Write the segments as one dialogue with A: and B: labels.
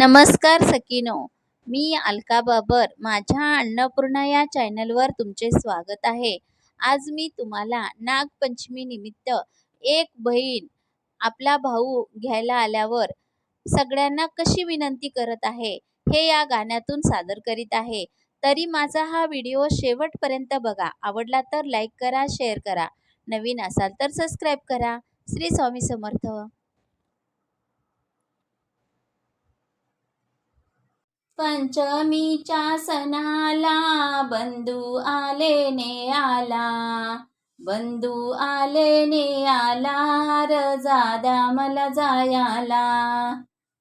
A: नमस्कार सकिनो मी अलका बाबर. माझ्या अन्नपूर्णा या चॅनलवर तुमचे स्वागत आहे. आज मी तुम्हाला नागपंचमी निमित्त एक बहीण आपला भाऊ घ्यायला आल्यावर सगळ्यांना कशी विनंती करत आहे हे या गाण्यातून सादर करीत आहे. तरी माझा हा व्हिडिओ शेवटपर्यंत बघा. आवडला तर लाईक करा शेअर करा. नवीन असाल तर सबस्क्राईब करा. श्री स्वामी समर्थ. पंचमीच्या सणाला बंधू आले ने आला. बंधू आले ने आला रजादा मला जायाला.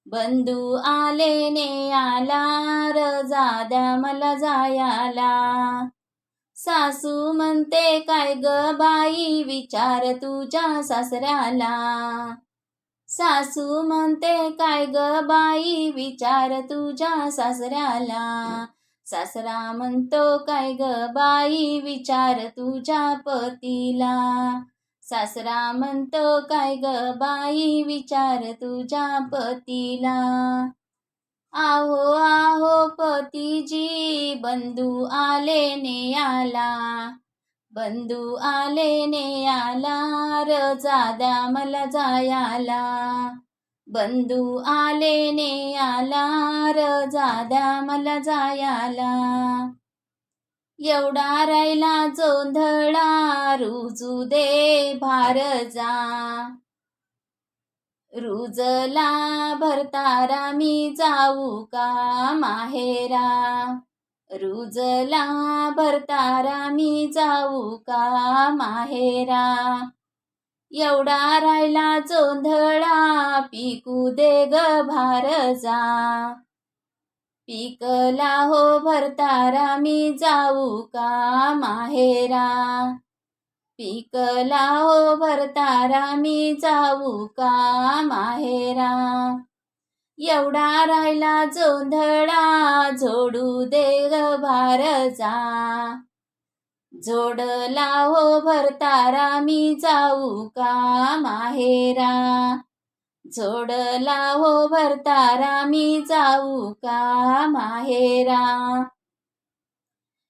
A: बंधू आले ने आला रजादा मला जायाला. सासू म्हणते काय ग बाई विचार तुझ्या सासऱ्याला. सासू म्हणते काय ग बाई विचार तुझ्या सासऱ्याला. सासरा म्हणतो काय ग बाई विचार तुझ्या पतीला. सासरा म्हणतो काय ग बाई विचार तुझ्या पतीला. आहो आहो पतीजी बंधू आले ने आला बंधू आले ने आला रजादा मला जायाला. बंधू आले ने आला रजादा मला जायाला. एवढा राहिला जोंधळा रुजू दे भारजा. रुजला भरतारा मी जाऊ का माहेरा? रुजला भरतारा मी जाऊ का माहेरा? एवढा राहिला जोंधळा पिकू दे ग भारजा पिकला हो भरतारा मी जाऊ का माहेरा? पिकला हो भरतारा मी जाऊ का माहेरा? एवढा राहिला जोंधळा झोडू दे ग भारजा जोडला हो भरतारा मी जाऊ का माहेरा? जोडला हो भरतारा मी जाऊ का माहेरा?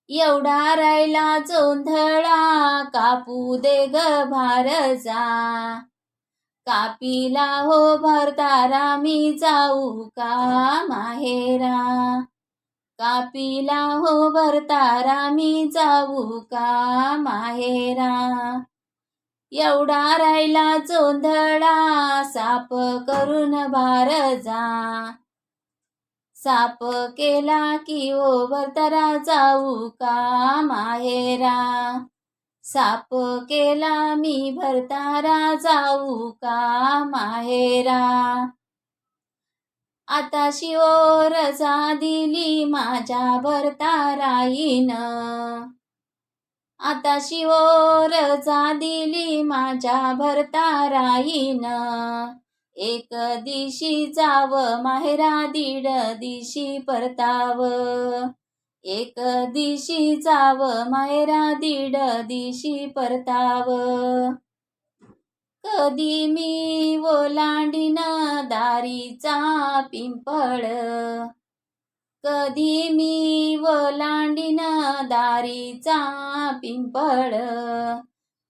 A: एवढा राहिला जोंधळा कापू दे ग भारजा कापीला हो भरतारा मी जाऊ का माहेरा? कापीला हो भरतारा मी जाऊ का माहेरा? एवढा राहिला जोंधळा साप करून भारजा साप केला की ओ भरतारा जाऊ का माहेरा? साप केला मी भरतारा जाऊ का माहेरा. आता शिओरचा दिली माझ्या भरताराईन आता शिओरचा दिली माझ्या भरताराईन एक दिशी जाव माहेरा दीड दिशी परताव. एक दिशी जाव मायरा दीड दिशी परताव. कधी मी ओलांडीन दारीचा पिंपळ. कधी मी ओलांडीन दारीचा पिंपळ.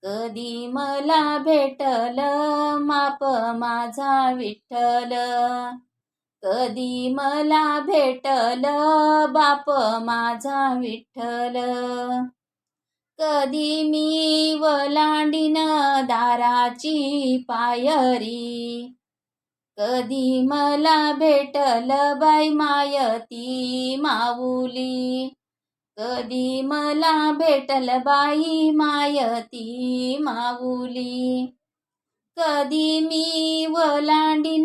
A: कधी मला भेटल माप माझा विठ्ठल. कधी मला भेटल बाप माझा विठ्ठल? कधी मी वलांडीन दाराची पायरी? कधी मला भेटल बाई मायती माऊली? कधी मला भेटल बाई मायती माऊली? कधी मी वलांडीन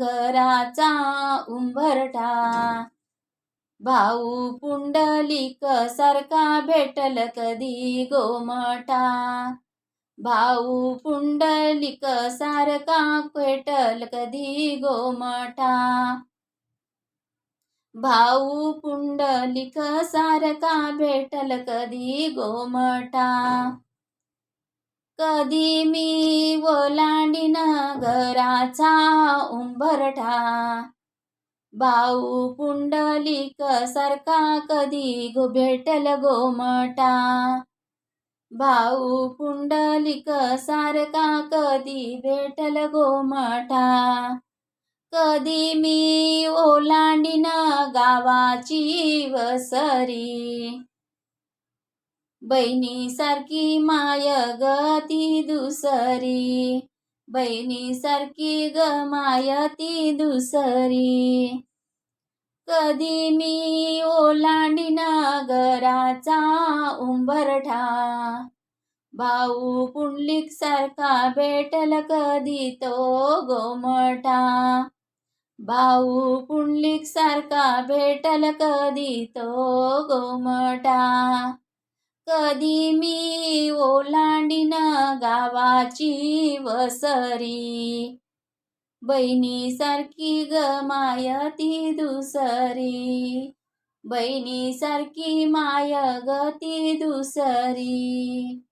A: घराचा उंबरठा. भाऊ पुंडलिक सारखा भेटल कधी गोमटा भाऊ पुंडलिक सारखा भेटल कधी गोमटा भाऊ पुंडलिक सारखा भेटल कधी गोमटा कधी मी वला नगराचा उंबरठा. भाऊ पुंडलिक सारखा कधी गो भेटल गोमटा भाऊ पुंडलिक सारखा कधी भेटल गोमटा कधी मी ओलांडीन गावाची वसरी. बहिणीसारखी माय गती दुसरी. बहिणीसारखी ग दुसरी. कधी मी ओलांडिना घराचा उंबरठा. भाऊ पुंडलिक सारखा भेटल कधी तो गोमटा भाऊ पुंडलिक सारखा भेटल कधी तो गोमटा कधी मी ओला गावाची वसरी. बहिणीसारखी ग माय ती दुसरी. बहिणीसारखी माय ग ती दुसरी.